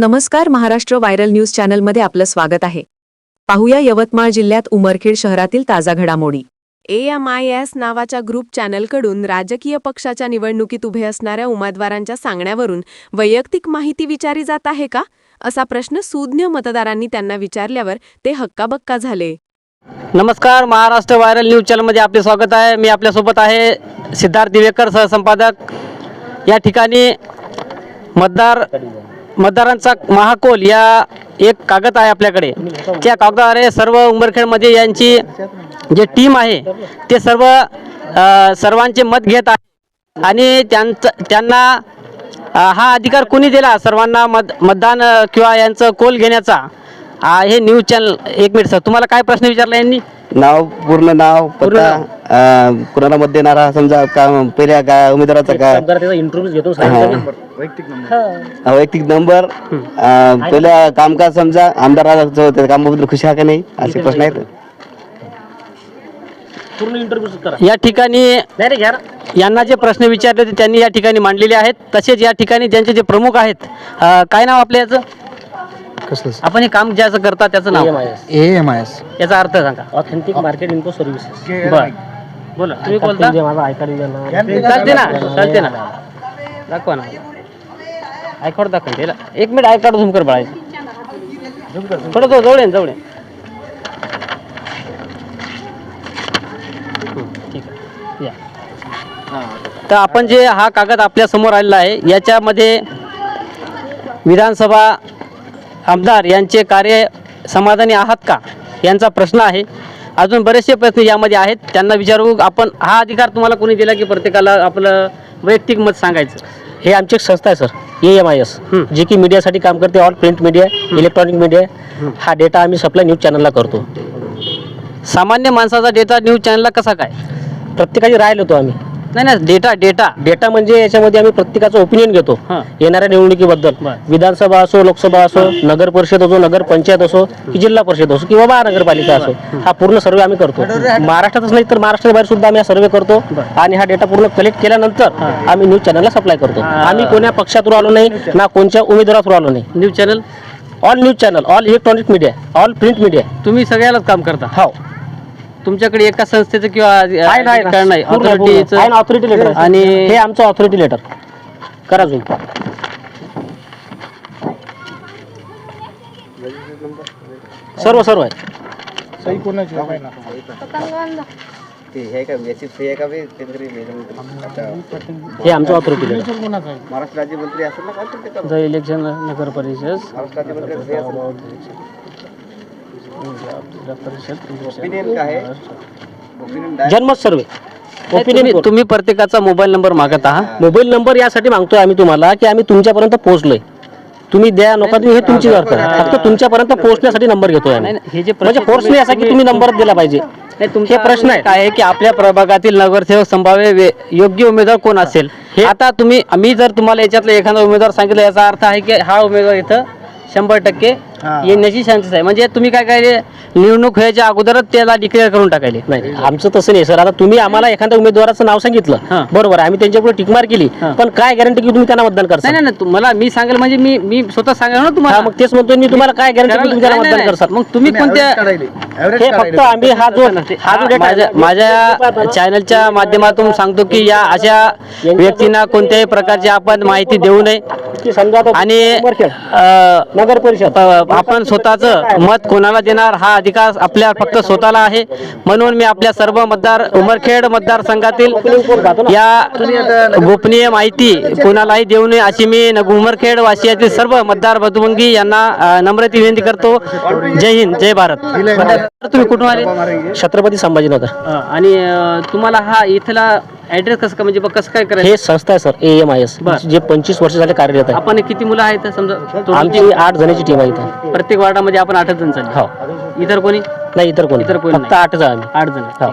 नमस्कार Maharashtra viral news चॅनलमध्ये आपलं स्वागत आहे. पाहूया यवतमाळ जिल्ह्यात उमरखेड शहरातील ताजा घडामोडी. ए एम आय एस नावाच्या ग्रुप चॅनलकडून राजकीय पक्षाच्या निवडणुकीत उभे असणाऱ्या उमेदवारांच्या सांगण्यावरून वैयक्तिक माहिती विचारी जात आहे का? असा प्रश्न सुज्ञ मतदारांनी त्यांना विचारल्यावर ते हक्काबक्का झाले. नमस्कार महाराष्ट्र व्हायरल न्यूज चॅनलमध्ये आपले स्वागत आहे. मी आपल्यासोबत आहे सिद्धार्थ दिवेकर सहसंपादक. या ठिकाणी मतदार मतदारांचा महाकोल या एक कागद आहे आपल्याकडे. त्या कागदाद्वारे सर्व उंबरखेडमध्ये यांची जे टीम आहे ते सर्व सर्वांचे मत घेत आहे. आणि त्यांचं त्यांना हा अधिकार कोणी दिला? सर्वांना मत मतदान किंवा यांचं कोल घेण्याचा? हे न्यूज चॅनल एक मिनिट सर तुम्हाला काय प्रश्न विचारला यांनी? नाव पूर्ण नाव पूर्ण पत्ता अं, कुणाला मत देणारा समजा का पहिल्या का उमेदवाराचा काय त्याचा इंटरव्ह्यू घेतो हा, वैयक्तिक नंबर. अं, पहिल्या कामकाज समजा आमदाराचं त्या कामाबद्दल खुशी आहे का नाही? असे प्रश्न आहेत. या ठिकाणी यांना जे प्रश्न विचारले होते त्यांनी या ठिकाणी मांडलेले आहेत. तसेच या ठिकाणी त्यांचे जे प्रमुख आहेत अ, काय नाव आपलं याचं? आपण हे काम ज्याचं करता त्याचं नाव. ए एम आय एस याचा अर्थ सांगा. ऑथेंटिक मार्केट इन्फो सर्व्हिसेस बर. बोला तुम्ही बोलता? चालते ना चालते ना. दाखवा ना. आय कार्ड दाखवा याला एक मिनिट आय कार्ड झूम कर बाळायचं थोडं तो जवळ ये, जवळ ये. हं, ठीक आहे. या. तर आपण जे हा कागद आपल्यासमोर आलेला आहे याच्यामध्ये विधानसभा आमदार यांचे कार्य समाधानी आहात का? यांचा प्रश्न आहे. अजून बरेचसे प्रश्न यामध्ये आहेत. त्यांना विचारू आपण हा अधिकार तुम्हाला कोणी दिला की प्रत्येकाला आपलं वैयक्तिक मत सांगायचं? हे आमची एक संस्था आहे sir. A M I S. जी की मीडियासाठी काम करते all print media electronic media हा. डेटा आम्ही सप्लाय न्यूज चॅनलला करतो. सामान्य माणसाचा डेटा न्यूज चॅनलला कसा काय? प्रत्येकाची राय होतो आम्ही. नाही नाही डेटा डेटा डेटा म्हणजे याच्यामध्ये आम्ही प्रत्येकाचं ओपिनियन घेतो. हां. येणाऱ्या निवडणुकीबद्दल. बरं. विधानसभा असो लोकसभा असो नगर परिषद असो नगर पंचायत असो की जिल्हा परिषद असो किंवा महानगरपालिका असो हा पूर्ण सर्वे आम्ही करतो. महाराष्ट्रातच नाही तर महाराष्ट्राबाहेर सुद्धा आम्ही हा सर्वे करतो. आणि हा डेटा पूर्ण कलेक्ट केल्यानंतर आम्ही न्यूज चॅनलला सप्लाय करतो. आम्ही कोण्या पक्षातून आलो नाही ना कोणत्या उमेदवारातून आलो नाही. News channel all news channel all electronic media all print media तुम्ही सगळ्यालाच काम करता. हो. तुमच्याकडे एका संस्थेचं किंवा आहे ना, आहे ना. अधिकार नाही पूर्ण आहे, पूर्ण. ऑथॉरिटीचं आहे ना, ऑथॉरिटी लेटर आणि हे आमचं ऑथॉरिटी लेटर करा झूम सर्व सर्व आहे. सही कोणाची आहे? ना. ते हे का बे? आता हे आमचं ऑथॉरिटी लेटर कोणाचं आहे? महाराष्ट्र राज्यमंत्री असेल ना ते इलेक्शन नगर परिषद. महाराष्ट्र राज्यमंत्री सही असेल. काय आहे? जन्म सर्वे. नाही, ओपिनियन तुम्ही- तुम्ही प्रत्येकाचा मोबाईल नंबर मागत आहात. मोबाईल नंबर यासाठी मागतोय आम्ही तुम्हाला की आम्ही तुमच्यापर्यंत पोहोचलोय. तुम्ही द्या नका तुम्ही हे तुमची अर्थ आहे. फक्त तुमच्यापर्यंत पोहोचण्यासाठी नंबर घेतोय आम्ही. नाही, नाही, हे जे म्हणजे फोर्स नाही असा की तुम्ही नंबर दिला पाहिजे. नाही तुमचा हे प्रश्न आहे. काय आहे की आपल्या प्रभागातील नगरसेवक संभाव्य वे- योग्य उमेदवार कोण असेल? हे आता तुम्ही मी जर तुम्हाला याच्यातला एखादा उमेदवार सांगितलं याचा अर्थ आहे की हा उमेदवार इथं शंभर टक्के येण्याची चान्सेस आहे. म्हणजे तुम्ही काय काय निवडणूक व्हायच्या अगोदरच त्याला डिक्लेअर करून टाकायले. नाही आमचं तसं नाही सर. आता तुम्ही आम्हाला एखाद्या उमेदवाराचं नाव. सांगितलं. बरोबर आम्ही त्यांच्यापुढे टिकमार केली. हां. पण काय गॅरंटी की तुम्ही त्यांना मतदान करता नाही नाही तुम्हाला मी सांगेल म्हणजे मी मी स्वतः सांगेल ना हा तुम्हाला मग तेच म्हणतोय. मी तुम्हाला काय गॅरंटी की तुम्ही मतदान करसाल? मग तुम्ही कोणत्या हे फक्त आम्ही हा जो हा जो डेटा माझ्या चॅनलच्या माध्यमातून सांगतो की या अशा व्यक्तींना कोणत्याही प्रकारची आपण माहिती देऊ नये. आणि नगर परिषद आपण स्वतःच मत कोणाला देणार? हा अधिकार आपल्या फक्त स्वतःला आहे. म्हणून मी आपल्या सर्व मतदार उमरखेड मतदारसंघातील या गोपनीय माहिती कोणालाही देऊ नये अशी मी नग- उमरखेड वासियातील सर्व मतदार बंधुभंगी यांना नम्रते विनंती करतो. जय हिंद जय भारत. तुम्ही कुठून आले? छत्रपती संभाजीनगर. आणि तुम्हाला हा इथला ऍड्रेस कसं म्हणजे बघ कसं काय करायचं? हे संस्था आहे sir. A M I S बरं. जे पंचवीस वर्ष झाले कार्यरत आहे. आपण किती मुलं आहेत? समजा total आमची आठ जणांची टीम आहे इथं. प्रत्येक वार्डामध्ये आपण आठच जण चालले. हो. इतर कोणी? नाही इतर कोणी. इतर कोणी फक्त नाही. आठ जण आम्ही. आठ जण. हो.